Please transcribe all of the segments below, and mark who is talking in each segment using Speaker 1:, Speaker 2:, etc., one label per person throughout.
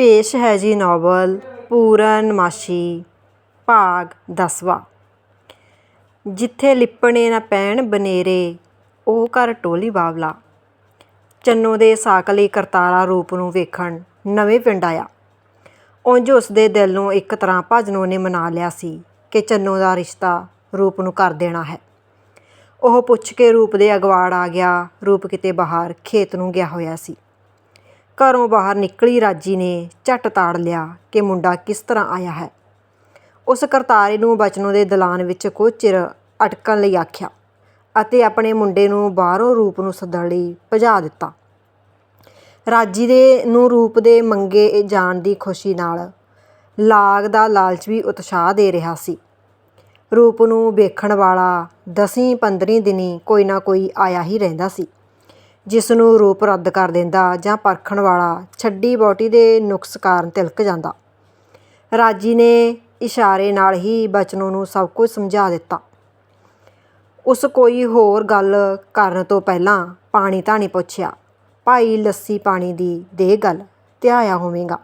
Speaker 1: ਪੇਸ਼ ਹੈ ਜੀ ਨਾਵਲ ਪੂਰਨਮਾਸ਼ੀ ਭਾਗ ਦਸਵਾਂ। ਜਿੱਥੇ ਲਿਪਣੇ ਨਾ ਪੈਣ ਬਨੇਰੇ, ਉਹ ਘਰ ਟੋਲੀ ਬਾਵਲਾ। ਚੰਨੋ ਦੇ ਸਾਕਲੀ ਕਰਤਾਰਾ ਰੂਪ ਨੂੰ ਵੇਖਣ ਨਵੇਂ ਪਿੰਡ ਆਇਆ। ਉਂਝ ਉਸ ਦੇ ਦਿਲ ਨੂੰ ਇੱਕ ਤਰ੍ਹਾਂ ਭਜਨੋਂ ਨੇ ਮਨਾ ਲਿਆ ਸੀ ਕਿ ਚੰਨੋ ਦਾ ਰਿਸ਼ਤਾ ਰੂਪ ਨੂੰ ਕਰ ਦੇਣਾ ਹੈ। ਉਹ ਪੁੱਛ ਕੇ ਰੂਪ ਦੇ ਅਗਵਾੜ ਆ ਗਿਆ, ਰੂਪ ਕਿਤੇ ਬਾਹਰ ਖੇਤ ਨੂੰ ਗਿਆ ਹੋਇਆ ਸੀ। ਘਰੋਂ ਬਾਹਰ ਨਿਕਲੀ ਰਾਜੀ ਨੇ ਝੱਟ ਤਾੜ ਲਿਆ ਕਿ ਮੁੰਡਾ ਕਿਸ ਤਰ੍ਹਾਂ ਆਇਆ ਹੈ। ਉਸ ਕਰਤਾਰੇ ਨੂੰ ਬਚਨੋਂ ਦੇ ਦਲਾਨ ਵਿੱਚ ਕੁਝ ਚਿਰ ਅਟਕਣ ਲਈ ਆਖਿਆ ਅਤੇ ਆਪਣੇ ਮੁੰਡੇ ਨੂੰ ਬਾਹਰੋਂ ਰੂਪ ਨੂੰ ਸੱਦਣ ਲਈ ਭਜਾ ਦਿੱਤਾ। ਰਾਜੀ ਦੇ ਨੂੰ ਰੂਪ ਦੇ ਮੰਗੇ ਜਾਣ ਦੀ ਖੁਸ਼ੀ ਨਾਲ ਲਾਗ ਦਾ ਲਾਲਚ ਵੀ ਉਤਸ਼ਾਹ ਦੇ ਰਿਹਾ ਸੀ। ਰੂਪ ਨੂੰ ਵੇਖਣ ਵਾਲਾ ਦਸੀਂ ਪੰਦਰੀਂ ਦਿਨੀ ਕੋਈ ਨਾ ਕੋਈ ਆਇਆ ਹੀ ਰਹਿੰਦਾ ਸੀ। ਜਿਸ ਨੂੰ ਰੂਪ ਰੱਦ ਕਰ ਦਿੰਦਾ ਜਾਂ ਪਰਖਣ ਵਾਲਾ ਛੱਡੀ ਬੋਟੀ ਦੇ ਨੁਕਸ ਕਾਰਨ ਤਿਲਕ ਜਾਂਦਾ। ਰਾਜੀ ਨੇ ਇਸ਼ਾਰੇ ਨਾਲ ਹੀ ਬਚਨੋਂ ਨੂੰ ਸਭ ਕੁਝ ਸਮਝਾ ਦਿੱਤਾ। ਉਸ ਕੋਈ ਹੋਰ ਗੱਲ ਕਰਨ ਤੋਂ ਪਹਿਲਾਂ ਪਾਣੀ ਧਾਣੀ ਪੁੱਛਿਆ, ਭਾਈ ਲੱਸੀ ਪਾਣੀ ਦੀ ਦੇ ਗੱਲ, ਧਿਆਇਆ ਹੋਵੇਗਾ?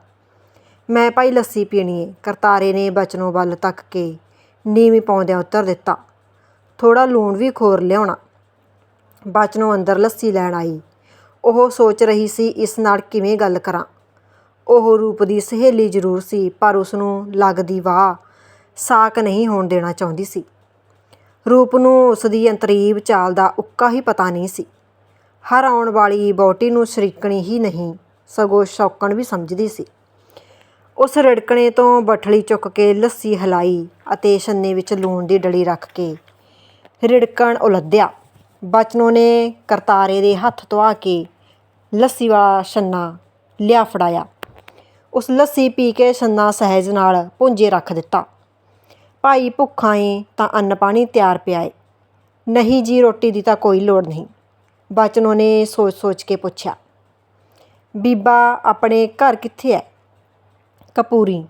Speaker 1: ਮੈਂ ਭਾਈ ਲੱਸੀ ਪੀਣੀ ਏ। ਕਰਤਾਰੇ ਨੇ ਬਚਨੋਂ ਵੱਲ ਤੱਕ ਕੇ ਨੀਵੀਂ ਪਾਉਂਦਿਆਂ ਉੱਤਰ ਦਿੱਤਾ। ਥੋੜਾ ਲੂਣ ਵੀ ਖੋਰ ਲਿਆਉਣਾ। ਬਚਨੋਂ ਅੰਦਰ ਲੱਸੀ ਲੈਣ ਆਈ। ਉਹ ਸੋਚ ਰਹੀ ਸੀ, ਇਸ ਨਾਲ ਕਿਵੇਂ ਗੱਲ ਕਰਾਂ। ਉਹ ਰੂਪ ਦੀ ਸਹੇਲੀ ਜ਼ਰੂਰ ਸੀ, ਪਰ ਉਸ ਨੂੰ ਲੱਗਦੀ ਵਾਹ, ਸਾਕ ਨਹੀਂ ਹੋਣ ਦੇਣਾ ਚਾਹੁੰਦੀ ਸੀ। ਰੂਪ ਨੂੰ ਉਸ ਦੀ ਅੰਤਰੀਬ ਚਾਲ ਦਾ ਉੱਕਾ ਹੀ ਪਤਾ ਨਹੀਂ ਸੀ। ਹਰ ਆਉਣ ਵਾਲੀ ਬੋਟੀ ਨੂੰ ਸ਼ਰੀਕਣੀ ਹੀ ਨਹੀਂ, ਸਗੋਂ ਸ਼ੌਕਣ ਵੀ ਸਮਝਦੀ ਸੀ। ਉਸ ਰੜਕਣੇ ਤੋਂ ਬਠਲੀ ਚੁੱਕ ਕੇ ਲੱਸੀ ਹਲਾਈ ਅਤੇ ਛੰਨੇ ਵਿੱਚ ਲੂਣ ਦੀ ਡਲੀ ਰੱਖ ਕੇ ਰਿੜਕਣ ਉਲੱਦਿਆ। ਬਚਨੋ ਨੇ ਕਰਤਾਰੇ ਦੇ ਹੱਥ ਧਵਾ ਕੇ ਲੱਸੀ ਵਾਲਾ ਛੰਨਾ ਲਿਆ ਫੜਾਇਆ। ਉਸ ਲੱਸੀ ਪੀ ਕੇ ਛੰਨਾ ਸਹਿਜ ਨਾਲ ਪੁੰਜੇ ਰੱਖ ਦਿੱਤਾ। ਭਾਈ ਭੁੱਖਾ ਏ ਤਾਂ ਅੰਨ ਪਾਣੀ ਤਿਆਰ ਪਿਆ ਏ ਨਹੀਂ ਜੀ ਰੋਟੀ ਦੀ ਤਾਂ ਕੋਈ ਲੋੜ ਨਹੀਂ। ਬਚਨੋ ਨੇ ਸੋਚ ਸੋਚ ਕੇ ਪੁੱਛਿਆ, ਬੀਬਾ ਆਪਣੇ ਘਰ ਕਿੱਥੇ ਹੈ ਕਪੂਰੀ।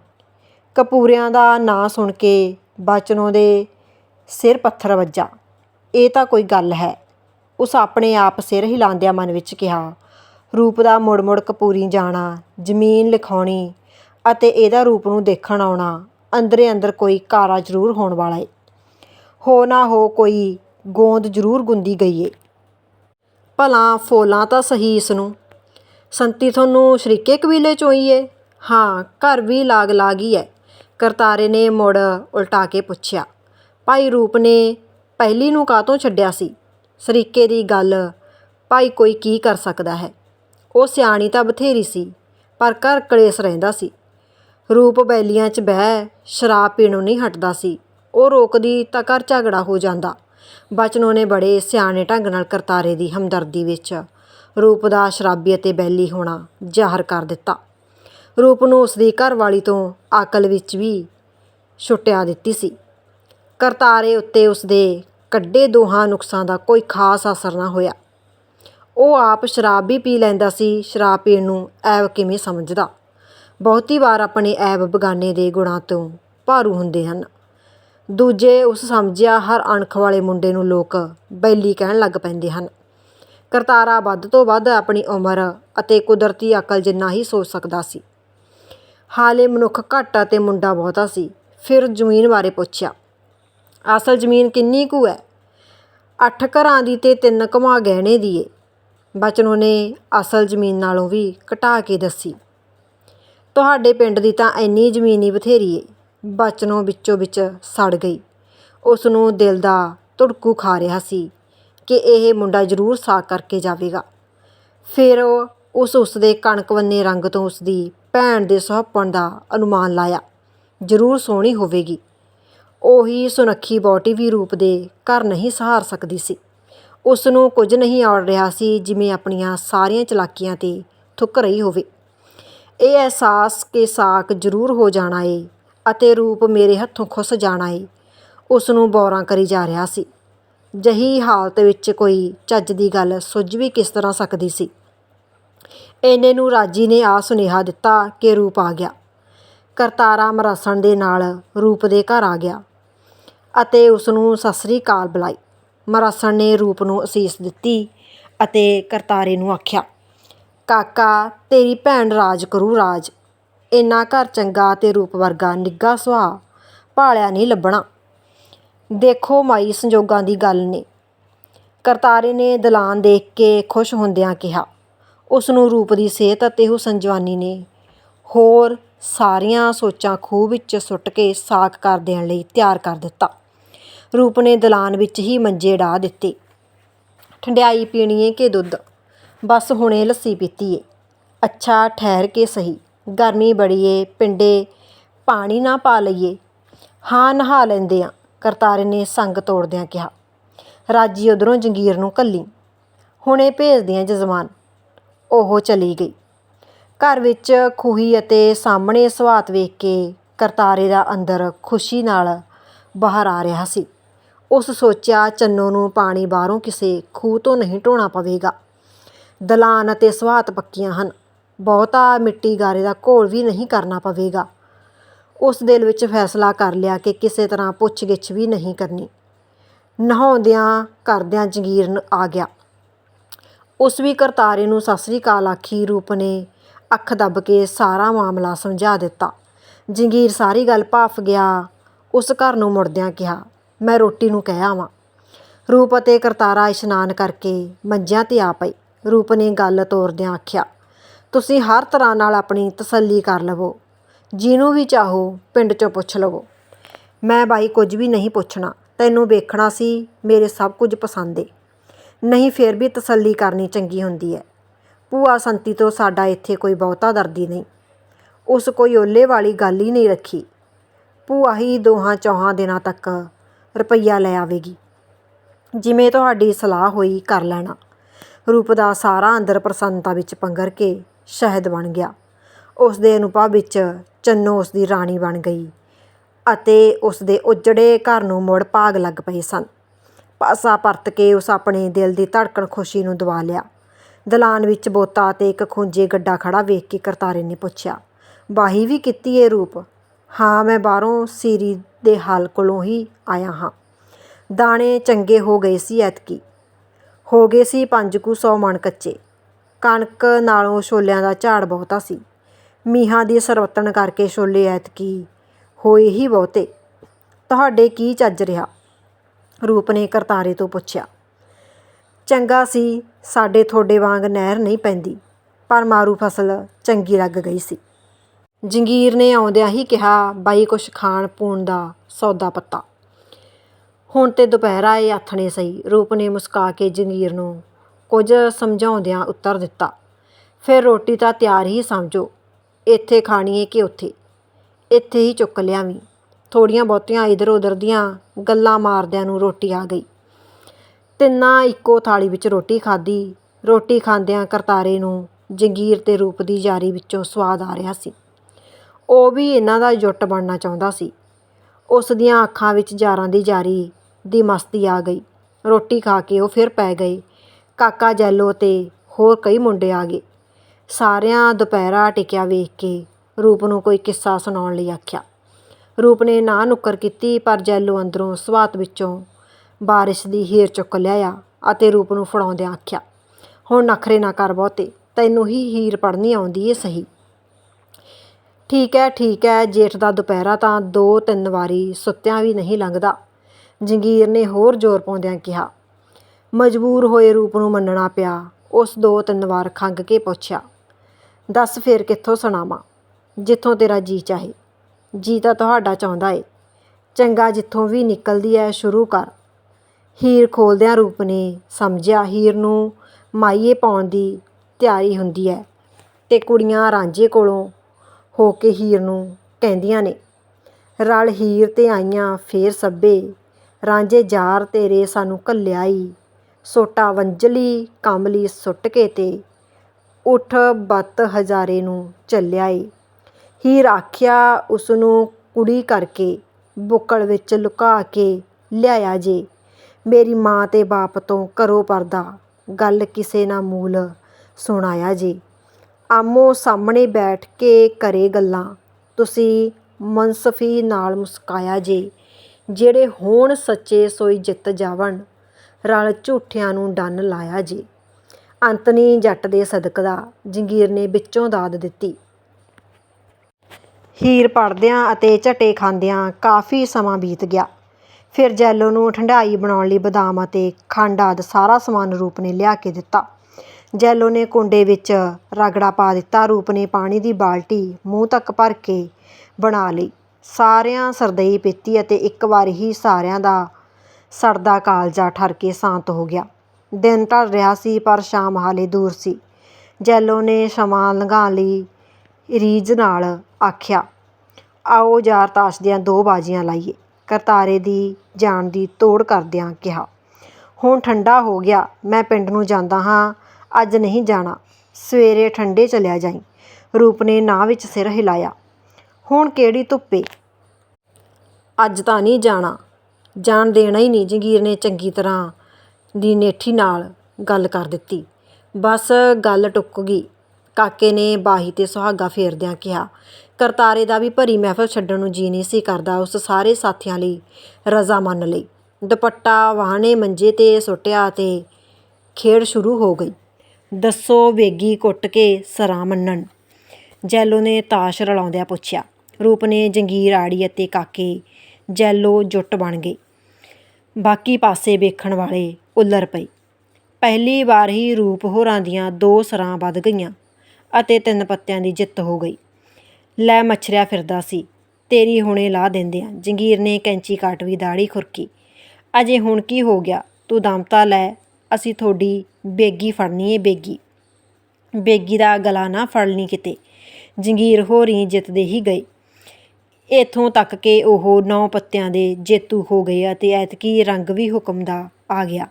Speaker 1: ਕਪੂਰਿਆਂ ਦਾ ਨਾਂ ਸੁਣ ਕੇ ਬਚਨੋ ਦੇ ਸਿਰ ਪੱਥਰ ਵੱਜਾ। ਇਹ ਤਾਂ ਕੋਈ ਗੱਲ ਹੈ। ਉਸ ਆਪਣੇ ਆਪ ਸਿਰ ਹਿਲਾਉਂਦਿਆਂ ਮਨ ਵਿੱਚ ਕਿਹਾ, ਰੂਪ ਦਾ ਮੁੜ ਮੁੜ ਕਪੂਰੀ ਜਾਣਾ, ਜ਼ਮੀਨ ਲਿਖਾਉਣੀ ਅਤੇ ਇਹਦਾ ਰੂਪ ਨੂੰ ਦੇਖਣ ਆਉਣਾ ਅੰਦਰੇ ਅੰਦਰ ਕੋਈ ਕਾਰਾ ਜ਼ਰੂਰ ਹੋਣ ਵਾਲਾ ਏ। ਹੋ ਨਾ ਹੋ ਕੋਈ ਗੋਂਦ ਜ਼ਰੂਰ ਗੁੰਦੀ ਗਈ ਏ। ਭਲਾ ਫੋਲਾਂ ਤਾਂ ਸਹੀ ਇਸ ਨੂੰ। ਸੰਤੀ ਤੁਹਾਨੂੰ ਸ਼ਰੀਕੇ ਕਬੀਲੇ ਚੋਂ ਹੀ ਏ। ਹਾਂ, ਘਰ ਵੀ ਲਾਗ ਲਾਗ ਹੀ ਹੈ। ਕਰਤਾਰੇ ਨੇ ਮੁੜ ਉਲਟਾ ਕੇ ਪੁੱਛਿਆ, ਭਾਈ ਰੂਪ ਨੇ ਪਹਿਲੀ ਨੂੰ ਕਾਹਤੋਂ ਛੱਡਿਆ ਸੀ? ਸਰੀਕੇ ਦੀ ਗੱਲ, ਭਾਈ ਕੋਈ ਕੀ ਕਰ ਸਕਦਾ ਹੈ? ਉਹ ਸਿਆਣੀ ਤਾਂ ਬਥੇਰੀ ਸੀ, ਪਰ ਘਰ ਕਲੇਸ਼ ਰਹਿੰਦਾ ਸੀ। ਰੂਪ ਬੈਲੀਆਂ 'ਚ ਬਹਿ ਸ਼ਰਾਬ ਪੀਣੋਂ ਨਹੀਂ ਹਟਦਾ ਸੀ। ਉਹ ਰੋਕਦੀ ਤਾਂ ਘਰ ਝਗੜਾ ਹੋ ਜਾਂਦਾ। ਬਚਨੋ ਨੇ ਬੜੇ ਸਿਆਣੇ ਢੰਗ ਨਾਲ ਕਰਤਾਰੇ ਦੀ ਹਮਦਰਦੀ ਵਿੱਚ ਰੂਪ ਦਾ ਸ਼ਰਾਬੀ ਅਤੇ ਬੈਲੀ ਹੋਣਾ ਜ਼ਾਹਰ ਕਰ ਦਿੱਤਾ। ਰੂਪ ਨੂੰ ਉਸ ਦੀ ਘਰਵਾਲੀ ਤੋਂ ਅਕਲ ਵਿੱਚ ਵੀ ਛੁੱਟਿਆ ਦਿੱਤੀ ਸੀ। ਕਰਤਾਰੇ ਉੱਤੇ ਉਸ ਦੇ ਕੱਢੇ ਦੋਹਾਂ ਨੁਕਸਾਂ ਦਾ ਕੋਈ ਖਾਸ ਅਸਰ ਨਾ ਹੋਇਆ। ਉਹ ਆਪ ਸ਼ਰਾਬ ਵੀ ਪੀ ਲੈਂਦਾ ਸੀ, ਸ਼ਰਾਬ ਪੀਣ ਨੂੰ ਐਬ ਕਿਵੇਂ ਸਮਝਦਾ? ਬਹੁਤੀ ਵਾਰ ਆਪਣੇ ਐਬ ਬਗਾਨੇ ਦੇ ਗੁਣਾਂ ਤੋਂ ਭਾਰੂ ਹੁੰਦੇ ਹਨ। ਦੂਜੇ ਉਸ ਸਮਝਿਆ ਹਰ ਅਣਖ ਵਾਲੇ ਮੁੰਡੇ ਨੂੰ ਲੋਕ ਬੈਲੀ ਕਹਿਣ ਲੱਗ ਪੈਂਦੇ ਹਨ। ਕਰਤਾਰਾ ਵੱਧ ਤੋਂ ਵੱਧ ਆਪਣੀ ਉਮਰ ਅਤੇ ਕੁਦਰਤੀ ਅਕਲ ਜਿੰਨਾ ਹੀ ਸੋਚ ਸਕਦਾ ਸੀ। ਹਾਲੇ ਮਨੁੱਖ ਘੱਟ ਅਤੇ ਮੁੰਡਾ ਬਹੁਤਾ ਸੀ। ਫਿਰ ਜ਼ਮੀਨ ਬਾਰੇ ਪੁੱਛਿਆ। ਅਸਲ ਜ਼ਮੀਨ ਕਿੰਨੀ ਕੁ ਹੈ? ਅੱਠ ਘਰਾਂ ਦੀ ਤੇ ਤਿੰਨ ਘੁਮਾ ਗਹਿਣੇ ਦੀ ਏ। ਬਚਨੋ ਨੇ ਅਸਲ ਜ਼ਮੀਨ ਨਾਲੋਂ ਵੀ ਘਟਾ ਕੇ ਦੱਸੀ। ਤੁਹਾਡੇ ਪਿੰਡ ਦੀ ਤਾਂ ਇੰਨੀ ਜ਼ਮੀਨ ਹੀ ਬਥੇਰੀ ਏ। ਬਚਨੋਂ ਵਿੱਚੋਂ ਵਿੱਚ ਸੜ ਗਈ। ਉਸ ਨੂੰ ਦਿਲ ਦਾ ਧੜਕੂ ਖਾ ਰਿਹਾ ਸੀ ਕਿ ਇਹ ਮੁੰਡਾ ਜ਼ਰੂਰ ਸਾਕ ਕਰਕੇ ਜਾਵੇਗਾ। ਫਿਰ ਉਹ ਉਸ ਉਸ ਦੇ ਕਣਕਵੰਨੇ ਰੰਗ ਤੋਂ ਉਸ ਦੀ ਭੈਣ ਦੇ ਸੁਹੱਪਣ ਦਾ ਅਨੁਮਾਨ ਲਾਇਆ। ਜ਼ਰੂਰ ਸੋਹਣੀ ਹੋਵੇਗੀ। ਉਹੀ ਸੁਨੱਖੀ ਬੋਟੀ ਵੀ ਰੂਪ ਦੇ ਘਰ ਨਹੀਂ ਸਹਾਰ ਸਕਦੀ ਸੀ। ਉਸ ਨੂੰ ਕੁਝ ਨਹੀਂ ਆੜ ਰਿਹਾ ਸੀ ਜਿਵੇਂ ਆਪਣੀਆਂ ਸਾਰੀਆਂ ਚਲਾਕੀਆਂ ਤੇ ਥੁੱਕ ਰਹੀ ਹੋਵੇ। ਇਹ ਅਹਿਸਾਸ ਕਿ ਸਾਕ ਜ਼ਰੂਰ ਹੋ ਜਾਣਾ ਏ ਅਤੇ ਰੂਪ ਮੇਰੇ ਹੱਥੋਂ ਖੁੱਸ ਜਾਣਾ ਏ ਉਸ ਨੂੰ ਬੌਰਾਂ ਕਰੀ ਜਾ ਰਿਹਾ ਸੀ। ਜਹੀ ਹਾਲਤ ਵਿੱਚ ਕੋਈ ਚੱਜ ਦੀ ਗੱਲ ਸੁੱਝ ਵੀ ਕਿਸ ਤਰ੍ਹਾਂ ਸਕਦੀ ਸੀ। ਇੰਨੇ ਨੂੰ ਰਾਜੀ ਨੇ ਆ ਸੁਨੇਹਾ ਦਿੱਤਾ ਕਿ ਰੂਪ ਆ ਗਿਆ। ਕਰਤਾਰਾ ਮਰਾਸਣ ਦੇ ਨਾਲ ਰੂਪ ਦੇ ਘਰ ਆ ਗਿਆ ਅਤੇ ਉਸ ਨੂੰ ਸਤਿ ਸ੍ਰੀ ਅਕਾਲ ਬੁਲਾਈ। ਮਰਾਸਣ ਨੇ ਰੂਪ ਨੂੰ ਅਸੀਸ ਦਿੱਤੀ ਅਤੇ ਕਰਤਾਰੇ ਨੂੰ ਆਖਿਆ, ਕਾਕਾ, ਤੇਰੀ ਭੈਣ ਰਾਜ ਕਰੂ ਰਾਜ। ਇੰਨਾ ਘਰ ਚੰਗਾ ਤੇ ਰੂਪ ਵਰਗਾ ਨਿੱਘਾ ਸੁਹਾ ਭਾਲਿਆ ਨਹੀਂ ਲੱਭਣਾ। ਦੇਖੋ ਮਾਈ ਸੰਜੋਗਾਂ ਦੀ ਗੱਲ ਨੇ। ਕਰਤਾਰੇ ਨੇ ਦਲਾਨ ਦੇਖ ਕੇ ਖੁਸ਼ ਹੁੰਦਿਆਂ ਕਿਹਾ ਉਸ ਨੂੰ ਰੂਪ ਦੀ ਸਿਹਤ ਅਤੇ ਹੁਸਨ ਜਵਾਨੀ ਨੇ। ਹੋਰ ਸਾਰੀਆਂ ਸੋਚਾਂ ਖੂਹ ਵਿੱਚ ਸੁੱਟ ਕੇ ਸਾਕ ਕਰ ਦੇਣ ਲਈ ਤਿਆਰ ਕਰ ਦਿੱਤਾ। ਰੂਪ ਨੇ ਦਲਾਨ ਵਿੱਚ ਹੀ ਮੰਜੇ ਢਾ ਦਿੱਤੇ। ਠੰਡਿਆਈ ਪੀਣੀ ਏ ਕਿ ਦੁੱਧ? ਬਸ ਹੁਣੇ ਲੱਸੀ ਪੀਤੀ ਏ ਅੱਛਾ, ਠਹਿਰ ਕੇ ਸਹੀ। ਗਰਮੀ ਬੜੀ ਏ ਪਿੰਡੇ ਪਾਣੀ ਨਾ ਪਾ ਲਈਏ। ਹਾਂ, ਨਹਾ ਲੈਂਦੇ ਆ, ਕਰਤਾਰੇ ਨੇ ਸੰਗ ਤੋੜਦਿਆਂ ਕਿਹਾ। ਰਾਜੀ ਉਧਰੋਂ ਜੰਗੀਰ ਨੂੰ ਕੱਲੀ। ਹੁਣੇ ਭੇਜਦੀਆਂ ਜਜ਼ਮਾਨ ਉਹ ਚਲੀ ਗਈ। ਘਰ ਵਿੱਚ ਖੂਹੀ ਅਤੇ ਸਾਹਮਣੇ ਸੁਆਤ ਵੇਖ ਕੇ ਕਰਤਾਰੇ ਦਾ ਅੰਦਰ ਖੁਸ਼ੀ ਨਾਲ ਬਾਹਰ ਆ ਰਿਹਾ ਸੀ। ਉਸ ਸੋਚਿਆ, ਚੰਨੋ ਨੂੰ ਪਾਣੀ ਬਾਹਰੋਂ ਕਿਸੇ ਖੂਹ ਤੋਂ ਨਹੀਂ ਢੋਣਾ ਪਵੇਗਾ। ਦਲਾਨ ਅਤੇ ਸਵਾਤ ਪੱਕੀਆਂ ਹਨ। ਬਹੁਤਾ ਮਿੱਟੀ ਗਾਰੇ ਦਾ ਘੋਲ ਵੀ ਨਹੀਂ ਕਰਨਾ ਪਵੇਗਾ। ਉਸ ਦਿਲ ਵਿੱਚ ਫੈਸਲਾ ਕਰ ਲਿਆ ਕਿ ਕਿਸੇ ਤਰ੍ਹਾਂ ਪੁੱਛਗਿੱਛ ਵੀ ਨਹੀਂ ਕਰਨੀ। ਨਹਾਉਂਦਿਆਂ ਕਰਦਿਆਂ ਜੰਗੀਰ ਆ ਗਿਆ। ਉਸ ਵੀ ਕਰਤਾਰੇ ਨੂੰ ਸਤਿ ਸ੍ਰੀ ਅਕਾਲ ਆਖੀ ਰੂਪ ਨੇ ਅੱਖ ਦੱਬ ਕੇ ਸਾਰਾ ਮਾਮਲਾ ਸਮਝਾ ਦਿੱਤਾ। ਜੰਗੀਰ ਸਾਰੀ ਗੱਲ ਭਾਫ ਗਿਆ। ਉਸ ਘਰ ਨੂੰ ਮੁੜਦਿਆਂ ਕਿਹਾ, ਮੈਂ ਰੋਟੀ ਨੂੰ ਕਹਿ ਆਵਾਂ। ਰੂਪ ਅਤੇ ਕਰਤਾਰਾ ਇਸ਼ਨਾਨ ਕਰਕੇ ਮੰਜਿਆਂ ਤੇ ਆ ਪਈ ਰੂਪ ਨੇ ਗੱਲ ਤੋਰਦਿਆਂ ਆਖਿਆ, ਤੁਸੀਂ ਹਰ ਤਰ੍ਹਾਂ ਨਾਲ ਆਪਣੀ ਤਸੱਲੀ ਕਰ ਲਵੋ। ਜਿਹਨੂੰ ਵੀ ਚਾਹੋ, ਪਿੰਡ 'ਚੋਂ ਪੁੱਛ ਲਵੋ। ਮੈਂ ਬਾਈ ਕੁਝ ਵੀ ਨਹੀਂ ਪੁੱਛਣਾ। ਤੈਨੂੰ ਵੇਖਣਾ ਸੀ, ਮੇਰੇ ਸਭ ਕੁਝ ਪਸੰਦ ਏ। ਨਹੀਂ, ਫਿਰ ਵੀ ਤਸੱਲੀ ਕਰਨੀ ਚੰਗੀ ਹੁੰਦੀ ਹੈ ਭੂਆ ਸੰਤੀ ਤੋਂ ਸਾਡਾ ਇੱਥੇ ਕੋਈ ਬਹੁਤਾ ਦਰਦੀ ਨਹੀਂ। ਉਸ ਕੋਈ ਓਲੇ ਵਾਲੀ ਗੱਲ ਹੀ ਨਹੀਂ ਰੱਖੀ। ਭੂਆ ਹੀ ਦੋਹਾਂ ਚੌਹਾਂ ਦਿਨਾਂ ਤੱਕ ਰੁਪਈਆ ਲੈ ਆਵੇਗੀ। ਜਿਵੇਂ ਤੁਹਾਡੀ ਸਲਾਹ ਹੋਈ ਕਰ ਲੈਣਾ। ਰੂਪ ਦਾ ਸਾਰਾ ਅੰਦਰ ਪ੍ਰਸੰਨਤਾ ਵਿੱਚ ਪੰਗਰ ਕੇ ਸ਼ਹਿਦ ਬਣ ਗਿਆ। ਉਸ ਦੇ ਅਨੁਭਵ ਵਿੱਚ ਚੰਨੋ ਉਸ ਦੀ ਰਾਣੀ ਬਣ ਗਈ ਅਤੇ ਉਸ ਦੇ ਉਜੜੇ ਘਰ ਨੂੰ ਮੁੜ ਭਾਗ ਲੱਗ ਪਏ ਸਨ। ਪਾਸਾ ਪਰਤ ਕੇ ਉਸ ਆਪਣੇ ਦਿਲ ਦੀ ਧੜਕਣ ਖੁਸ਼ੀ ਨੂੰ ਦਬਾ ਲਿਆ। ਦਲਾਨ ਵਿੱਚ ਬੋਤਾ ਅਤੇ ਇੱਕ ਖੂੰਜੇ ਗੱਡਾ ਖੜ੍ਹਾ ਵੇਖ ਕੇ ਕਰਤਾਰੇ ਨੇ ਪੁੱਛਿਆ, ਵਾਹੀ ਵੀ ਕੀਤੀ ਏ ਰੂਪ? ਹਾਂ, ਮੈਂ ਬਾਹਰੋਂ ਸੀਰੀ ਦੇ ਹੱਲ ਕੋਲੋਂ ਹੀ ਆਇਆ ਹਾਂ। ਦਾਣੇ ਚੰਗੇ ਹੋ ਗਏ ਸੀ ਐਤਕੀ। ਹੋ ਗਏ ਸੀ ਪੰਜ ਕੁ ਸੌ ਮਣ ਕੱਚੇ। ਕਣਕ ਨਾਲੋਂ ਛੋਲਿਆਂ ਦਾ ਝਾੜ ਬਹੁਤਾ ਸੀ। ਮੀਹਾਂ ਦੀ ਸਰਵਤਣ ਕਰਕੇ ਛੋਲੇ ਐਤਕੀ ਹੋਏ ਹੀ ਬਹੁਤੇ। ਤੁਹਾਡੇ ਕੀ ਚੱਜ ਰਿਹਾ? ਰੂਪ ਨੇ ਕਰਤਾਰੇ ਤੋਂ ਪੁੱਛਿਆ। ਚੰਗਾ ਸੀ। ਸਾਡੇ ਥੋੜੇ ਵਾਂਗ ਨਹਿਰ ਨਹੀਂ ਪੈਂਦੀ, ਪਰ ਮਾਰੂ ਫਸਲ ਚੰਗੀ ਲੱਗ ਗਈ ਸੀ। ਜੰਗੀਰ ਨੇ ਆਉਂਦਿਆਂ ਹੀ ਕਿਹਾ, ਬਾਈ, ਕੁਛ ਖਾਣ ਪੂਣ ਦਾ ਸੌਦਾ ਪੱਤਾ। ਹੁਣ ਤੇ ਦੁਪਹਿਰ ਆਏ ਆਥਣੇ ਸਹੀ। ਰੂਪ ਨੇ ਮੁਸਕਾ ਕੇ ਜੰਗੀਰ ਨੂੰ ਕੁਝ ਸਮਝਾਉਂਦਿਆਂ ਉੱਤਰ ਦਿੱਤਾ। ਫਿਰ ਰੋਟੀ ਤਾਂ ਤਿਆਰ ਹੀ ਸਮਝੋ। ਇੱਥੇ ਖਾਣੀ ਏ ਕਿ ਉੱਥੇ? ਇੱਥੇ ਹੀ ਚੁੱਕ ਲਿਆ ਵੀ ਥੋੜੀਆਂ ਬਹੁਤੀਆਂ ਇਧਰ ਉਧਰ ਦੀਆਂ ਗੱਲਾਂ ਮਾਰਦਿਆਂ ਨੂੰ ਰੋਟੀ ਆ ਗਈ। ਤਿੰਨਾਂ ਇੱਕੋ ਥਾਲੀ ਵਿੱਚ ਰੋਟੀ ਖਾਧੀ। ਰੋਟੀ ਖਾਂਦਿਆਂ ਕਰਤਾਰੇ ਨੂੰ ਜੰਗੀਰ ਅਤੇ ਰੂਪ ਦੀ ਯਾਰੀ ਵਿੱਚੋਂ ਸਵਾਦ ਆ ਰਿਹਾ ਸੀ। ਉਹ ਵੀ ਇਹਨਾਂ ਦਾ ਜੁੱਟ ਬਣਨਾ ਚਾਹੁੰਦਾ ਸੀ। ਉਸ ਦੀਆਂ ਅੱਖਾਂ ਵਿੱਚ ਜਾਰਾਂ ਦੀ ਜਾਰੀ ਦੀ ਮਸਤੀ ਆ ਗਈ। ਰੋਟੀ ਖਾ ਕੇ ਉਹ ਫਿਰ ਪੈ ਗਏ। ਕਾਕਾ ਜੈਲੋ ਅਤੇ ਹੋਰ ਕਈ ਮੁੰਡੇ ਆ ਗਏ। ਸਾਰਿਆਂ ਦੁਪਹਿਰਾ ਟਿਕਿਆ ਵੇਖ ਕੇ ਰੂਪ ਨੂੰ ਕੋਈ ਕਿੱਸਾ ਸੁਣਾਉਣ ਲਈ ਆਖਿਆ। ਰੂਪ ਨੇ ਨਾ ਨੁੱਕਰ ਕੀਤੀ, ਪਰ ਜੈਲੋ ਅੰਦਰੋਂ ਸਵਾਤ ਵਿੱਚੋਂ ਬਾਰਿਸ਼ ਦੀ ਹੀਰ ਚੁੱਕ ਲਿਆਇਆ ਅਤੇ ਰੂਪ ਨੂੰ ਫੜਾਉਂਦਿਆਂ ਆਖਿਆ, ਹੁਣ ਨਖਰੇ ਨਾ ਕਰ ਬਹੁਤੇ, ਤੈਨੂੰ ਹੀ ਹੀਰ ਪੜਨੀ ਆਉਂਦੀ ਏ ਸਹੀ। ਠੀਕ ਹੈ ਠੀਕ ਹੈ ਜੇਠ ਦਾ ਦੁਪਹਿਰਾ ਤਾਂ ਦੋ ਤਿੰਨ ਵਾਰੀ ਸੁੱਤਿਆਂ ਵੀ ਨਹੀਂ ਲੰਘਦਾ। ਜੰਗੀਰ ਨੇ ਹੋਰ ਜ਼ੋਰ ਪਾਉਂਦਿਆਂ ਕਿਹਾ, ਮਜਬੂਰ ਹੋਏ ਰੂਪ ਨੂੰ ਮੰਨਣਾ ਪਿਆ। ਉਸ ਦੋ ਤਿੰਨ ਵਾਰ ਖੰਗ ਕੇ ਪੁੱਛਿਆ, ਦੱਸ ਫੇਰ ਕਿੱਥੋਂ ਸੁਣਾਵਾਂ? ਜਿੱਥੋਂ ਤੇਰਾ ਜੀ ਚਾਹੇ। ਜੀ ਤਾਂ ਤੁਹਾਡਾ ਚਾਹੁੰਦਾ ਏ। ਚੰਗਾ ਜਿੱਥੋਂ ਵੀ ਨਿਕਲਦੀ ਐ, ਸ਼ੁਰੂ ਕਰ। ਹੀਰ ਖੋਲਦਿਆਂ ਰੂਪ ਨੇ ਸਮਝਿਆ, ਹੀਰ ਨੂੰ ਮਾਈਏ ਪਾਉਣ ਦੀ ਤਿਆਰੀ ਹੁੰਦੀ ਹੈ ਅਤੇ ਕੁੜੀਆਂ ਰਾਂਝੇ ਕੋਲੋਂ ਹੋ ਕੇ ਹੀਰ ਨੂੰ ਕਹਿੰਦੀਆਂ ਨੇ, ਰਲ ਹੀਰ ਤੇ ਆਈਆਂ ਫੇਰ ਸੱਭੇ ਰਾਂਝੇ ਜਾਰ ਤੇਰੇ ਸਾਨੂੰ ਘੱਲਿਆ ਈ ਸੋਟਾ ਵੰਜਲੀ ਕਮਲੀ ਸੁੱਟ ਕੇ ਤੇ ਉਠ ਬੱਤ ਹਜ਼ਾਰੇ ਨੂੰ ਚੱਲਿਆ ਏ ਹੀਰ ਆਖਿਆ ਉਸ ਨੂੰ ਕੁੜੀ ਕਰਕੇ ਬੁੱਕਲ ਵਿੱਚ ਲੁਕਾ ਕੇ ਲਿਆਇਆ ਜੇ। ਮੇਰੀ ਮਾਂ ਤੇ ਬਾਪ ਤੋਂ ਕਰੋ ਪਰਦਾ ਗੱਲ ਕਿਸੇ ਨਾ ਮੂਲ ਸੁਣਾਇਆ ਜੇ। ਆਮੋ ਸਾਹਮਣੇ ਬੈਠ ਕੇ ਕਰੇ ਗੱਲਾਂ। ਤੁਸੀਂ ਮਨਸਫੀ ਨਾਲ ਮੁਸਕਾਇਆ ਜੇ। ਜਿਹੜੇ ਹੋਣ ਸੱਚੇ ਸੋਈ ਜਿੱਤ ਜਾਵਣ, ਰਲ ਝੂਠਿਆਂ ਨੂੰ ਡੰਨ ਲਾਇਆ ਜੇ। ਅੰਤਨੀ ਜੱਟ ਦੇ ਸਦਕਦਾ ਜੰਗੀਰ ਨੇ ਵਿੱਚੋਂ ਦਾਦ ਦਿੱਤੀ। ਹੀਰ ਪੜਦਿਆਂ ਅਤੇ ਝਟੇ ਖਾਂਦਿਆਂ ਕਾਫੀ ਸਮਾਂ ਬੀਤ ਗਿਆ। ਫਿਰ ਜੈਲੋ ਨੂੰ ਠੰਡਾਈ ਬਣਾਉਣ ਲਈ ਬਦਾਮ ਅਤੇ ਖੰਡ ਆਦਿ ਸਾਰਾ ਸਮਾਨ ਰੂਪ ਨੇ ਲਿਆ ਕੇ ਦਿੱਤਾ। ਜੈਲੋ ਨੇ ਕੁੰਡੇ ਵਿੱਚ ਰਗੜਾ ਪਾ ਦਿੱਤਾ। ਰੂਪ ਨੇ ਪਾਣੀ ਦੀ ਬਾਲਟੀ ਮੂੰਹ ਤੱਕ ਭਰ ਕੇ ਬਣਾ ਲਈ। ਸਾਰਿਆਂ ਸਰਦਈ ਪੀਤੀ ਅਤੇ ਇੱਕ ਵਾਰ ਹੀ ਸਾਰਿਆਂ ਦਾ ਸੜਦਾ ਕਾਲਜਾ ਠਰ ਕੇ ਸ਼ਾਂਤ ਹੋ ਗਿਆ। ਦਿਨ ਢਲ ਰਿਹਾ ਸੀ, ਪਰ ਸ਼ਾਮ ਹਾਲੇ ਦੂਰ ਸੀ। ਜੈਲੋ ਨੇ ਸਮਾਂ ਲੰਘਾਉਣ ਲਈ ਰੀਝ ਨਾਲ ਆਖਿਆ, ਆਓ ਯਾਰ ਤਾਸ਼ ਦੀਆਂ ਦੋ ਬਾਜ਼ੀਆਂ ਲਾਈਏ। ਕਰਤਾਰੇ ਦੀ ਜਾਨ ਦੀ ਤੋੜ ਕਰਦਿਆਂ ਕਿਹਾ, ਹੁਣ ਠੰਡਾ ਹੋ ਗਿਆ, ਮੈਂ ਪਿੰਡ ਨੂੰ ਜਾਂਦਾ ਹਾਂ, ਅੱਜ ਨਹੀਂ ਜਾਣਾ। ਸਵੇਰੇ ਠੰਡੇ ਚਲਿਆ ਜਾਈਂ। ਰੂਪ ਨੇ ਨਾ ਵਿੱਚ ਸਿਰ ਹਿਲਾਇਆ, ਹੁਣ ਕਿਹੜੀ ਧੁੱਪੇ? ਅੱਜ ਤਾਂ ਨਹੀਂ ਜਾਣਾ। ਜਾਣ ਦੇਣਾ ਹੀ ਨਹੀਂ, ਜੰਗੀਰ ਨੇ ਚੰਗੀ ਤਰ੍ਹਾਂ ਦੀ ਨੇਠੀ ਨਾਲ ਗੱਲ ਕਰ ਦਿੱਤੀ। ਬਸ ਗੱਲ ਟੁੱਕ ਗਈ। ਕਾਕੇ ਨੇ ਬਾਹੀ ਤੇ ਸੁਹਾਗਾ ਫੇਰਦਿਆਂ ਕਿਹਾ ਕਰਤਾਰੇ ਦਾ ਵੀ ਭਰੀ ਮਹਿਫਲ ਛੱਡਣ ਨੂੰ ਜੀ ਨਹੀਂ ਸੀ ਕਰਦਾ ਉਸ ਸਾਰੇ ਸਾਥੀਆਂ ਲਈ, ਰਜ਼ਾ ਮੰਨ ਲਈ। ਦੁਪੱਟਾ, ਵਾਹਣੇ, ਮੰਜੇ ਤੇ ਸੁੱਟਿਆ ਤੇ ਖੇਡ ਸ਼ੁਰੂ ਹੋ ਗਈ। ਦੱਸੋ ਵੇਗੀ ਕੁੱਟ ਕੇ ਸਰਾਂ ਮੰਨਣ। ਜੈਲੋ ਨੇ ਤਾਸ਼ ਰਲਾਉਂਦਿਆਂ ਪੁੱਛਿਆ। ਰੂਪ ਨੇ ਜੰਗੀਰ ਆੜੀ ਅਤੇ ਕਾਕੇ ਜੈਲੋ ਜੁੱਟ ਬਣ ਗਏ। ਬਾਕੀ ਪਾਸੇ ਵੇਖਣ ਵਾਲੇ ਉੱਲਰ ਪਈ ਪਹਿਲੀ ਵਾਰ ਹੀ ਰੂਪ ਹੋਰਾਂ ਦੀਆਂ ਦੋ ਸਰਾਂ ਵੱਧ ਗਈਆਂ ਅਤੇ ਤਿੰਨ ਪੱਤਿਆਂ ਦੀ ਜਿੱਤ ਹੋ ਗਈ। ਲੈ ਮਛਰਿਆ ਫਿਰਦਾ ਸੀ। ਤੇਰੀ ਹੁਣੇ ਲਾ ਦਿੰਦੇ ਆ ਜੰਗੀਰ ਨੇ ਕੈਂਚੀ ਕਾਟਵੀ ਦਾੜੀ ਖੁਰਕੀ। ਅਜੇ ਹੁਣ ਕੀ ਹੋ ਗਿਆ? ਤੂੰ ਦਮਤਾ ਲੈ, ਅਸੀਂ ਤੁਹਾਡੀ ਬੇਗੀ ਫੜਨੀ ਏ ਬੇਗੀ। ਬੇਗੀ ਦਾ ਗਲਾ ਨਾ ਫੜ ਲਈ ਕਿਤੇ। ਜੰਗੀਰ ਹੋਰੀ ਜਿੱਤਦੇ ਹੀ ਗਏ। ਇਥੋਂ ਤੱਕ ਕਿ ਉਹ ਨੌ ਪੱਤਿਆਂ ਦੇ ਜੇਤੂ ਹੋ ਗਏ ਅਤੇ ਐਤਕੀ ਰੰਗ ਵੀ ਹੁਕਮ ਦਾ ਆ ਗਿਆ।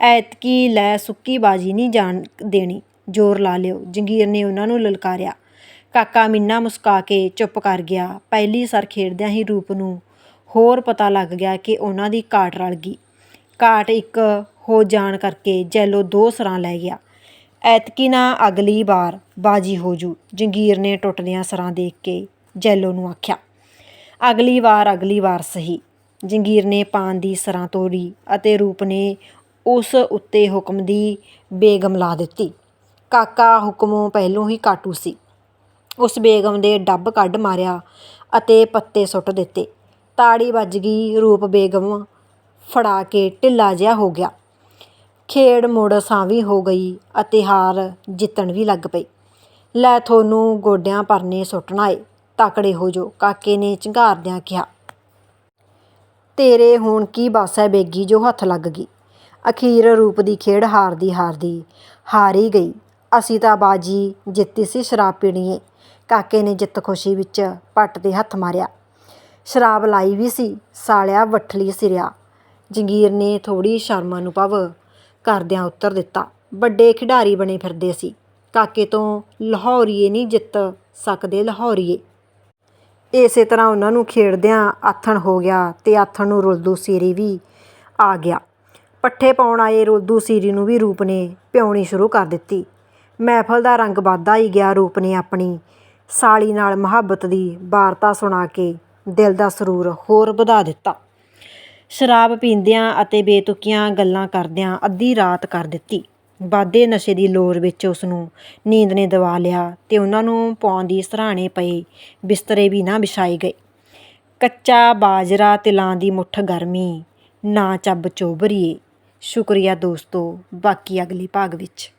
Speaker 1: ਐਤਕੀ ਲੈ ਸੁੱਕੀ ਬਾਜੀ ਨਹੀਂ ਜਾਣ ਦੇਣੀ। ਜ਼ੋਰ ਲਾ ਲਿਓ। ਜੰਗੀਰ ਨੇ ਉਹਨਾਂ ਨੂੰ ਲਲਕਾਰਿਆ। ਕਾਕਾ ਮਿੰਨਾ ਮੁਸਕਾ ਕੇ ਚੁੱਪ ਕਰ ਗਿਆ। ਪਹਿਲੀ ਸਰ ਖੇਡਦਿਆਂ ਹੀ ਰੂਪ ਨੂੰ ਹੋਰ ਪਤਾ ਲੱਗ ਗਿਆ ਕਿ ਉਹਨਾਂ ਦੀ ਕਾਟ ਰਲ ਗਈ। ਕਾਟ ਇੱਕ ਹੋ ਜਾਣ ਕਰਕੇ ਜੈਲੋ ਦੋ ਸਰਾਂ ਲੈ ਗਿਆ। ਐਤਕੀ ਨਾ ਅਗਲੀ ਵਾਰ ਬਾਜੀ ਹੋ ਜੂ, ਜੰਗੀਰ ਨੇ ਟੁੱਟਦਿਆਂ ਸਰਾਂ ਦੇਖ ਕੇ ਜੈਲੋ ਨੂੰ ਆਖਿਆ। ਅਗਲੀ ਵਾਰ ਅਗਲੀ ਵਾਰ ਸਹੀ। ਜੰਗੀਰ ਨੇ ਪਾਨ ਦੀ ਸਰਾਂ ਤੋੜੀ ਅਤੇ ਰੂਪ ਨੇ ਉਸ ਉੱਤੇ ਹੁਕਮ ਦੀ ਬੇਗਮ ਲਾ ਦਿੱਤੀ। ਕਾਕਾ ਹੁਕਮੋਂ ਪਹਿਲੋਂ ਹੀ ਕਾਟੂ ਸੀ। ਉਸ ਬੇਗਮ ਦੇ ਡੱਬ ਕੱਢ ਮਾਰਿਆ ਅਤੇ ਪੱਤੇ ਸੁੱਟ ਦਿੱਤੇ। ਤਾੜੀ ਵੱਜ ਗਈ ਰੂਪ ਬੇਗਮ ਫੜਾ ਕੇ ਢਿੱਲਾ ਜਿਹਾ ਹੋ ਗਿਆ। ਖੇਡ ਮੁੜ ਸਾਵੀ ਹੋ ਗਈ ਅਤੇ ਹਾਰ ਜਿੱਤਣ ਵੀ ਲੱਗ ਪਈ। ਲੈ ਤੁਹਾਨੂੰ ਗੋਡਿਆਂ ਪਰਨੇ ਸੁੱਟਣਾ ਏ ਤਕੜੇ ਹੋ ਜੋ, ਕਾਕੇ ਨੇ ਝੰਗਾਰਦਿਆਂ ਕਿਹਾ। ਤੇਰੇ ਹੁਣ ਕੀ ਬਸ ਹੈ ਬੇਗੀ ਜੋ ਹੱਥ ਲੱਗ ਗਈ। ਅਖੀਰ ਰੂਪ ਦੀ ਖੇਡ ਹਾਰਦੀ ਹਾਰਦੀ ਹਾਰ ਹੀ ਗਈ। ਅਸੀਂ ਤਾਂ ਬਾਜੀ ਜਿੱਤੀ ਸੀ ਸ਼ਰਾਬ ਪੀਣੀਏ ਕਾਕੇ ਨੇ ਜਿੱਤ ਖੁਸ਼ੀ ਵਿੱਚ ਪੱਟ ਤੇ ਹੱਥ ਮਾਰਿਆ। ਸ਼ਰਾਬ ਲਾਈ ਵੀ ਸੀ, ਸਾਲਿਆ ਵੱਠਲੀ ਸਿਰਿਆ। ਜੰਗੀਰ ਨੇ ਥੋੜੀ ਸ਼ਰਮ ਅਨੁਭਵ ਕਰਦਿਆਂ ਉੱਤਰ ਦਿੱਤਾ। ਵੱਡੇ ਖਿਡਾਰੀ ਬਣੇ ਫਿਰਦੇ ਸੀ। ਕਾਕੇ ਤੋਂ ਲਾਹੌਰੀਏ ਨਹੀਂ ਜਿੱਤ ਸਕਦੇ ਲਾਹੌਰੀਏ। ਇਸੇ ਤਰ੍ਹਾਂ ਉਹਨਾਂ ਨੂੰ ਖੇਡਦਿਆਂ ਆਥਣ ਹੋ ਗਿਆ ਤੇ ਆਥਣ ਨੂੰ ਰੁਲਦੂ ਸੀਰੀ ਵੀ ਆ ਗਿਆ। ਪੱਠੇ ਪਾਉਣ ਆਏ ਰੁਲਦੂ ਸੀਰੀ ਨੂੰ ਵੀ ਰੂਪ ਨੇ ਪਿਉਣੀ ਸ਼ੁਰੂ ਕਰ ਦਿੱਤੀ। ਮਹਿਫਲ ਦਾ ਰੰਗ ਵੱਧਦਾ ਹੀ ਗਿਆ, ਰੂਪ ਨੇ ਆਪਣੀ ਸਾਲੀ ਨਾਲ ਮੁਹੱਬਤ ਦੀ ਵਾਰਤਾ ਸੁਣਾ ਕੇ ਦਿਲ ਦਾ ਸਰੂਰ ਹੋਰ ਵਧਾ ਦਿੱਤਾ। ਸ਼ਰਾਬ ਪੀਂਦਿਆਂ ਅਤੇ ਬੇਤੁਕੀਆਂ ਗੱਲਾਂ ਕਰਦਿਆਂ ਅੱਧੀ ਰਾਤ ਕਰ ਦਿੱਤੀ। ਵਾਧੇ ਨਸ਼ੇ ਦੀ ਲੋਰ ਵਿੱਚ ਉਸ ਨੂੰ ਨੀਂਦ ਨੇ ਦਵਾ ਲਿਆ ਤੇ ਉਹਨਾਂ ਨੂੰ ਪਾਉਣ ਦੀ ਸਰਾਣੇ ਪਏ ਬਿਸਤਰੇ ਵੀ ਨਾ ਵਿਛਾਏ ਗਏ। ਕੱਚਾ ਬਾਜਰਾ ਤਿਲਾਂ ਦੀ ਮੁੱਠ ਗਰਮੀ, ਨਾ ਚੱਬ ਚੋਬਰੀਏ। ਸ਼ੁਕਰੀਆ ਦੋਸਤੋ, ਬਾਕੀ ਅਗਲੇ ਭਾਗ ਵਿੱਚ।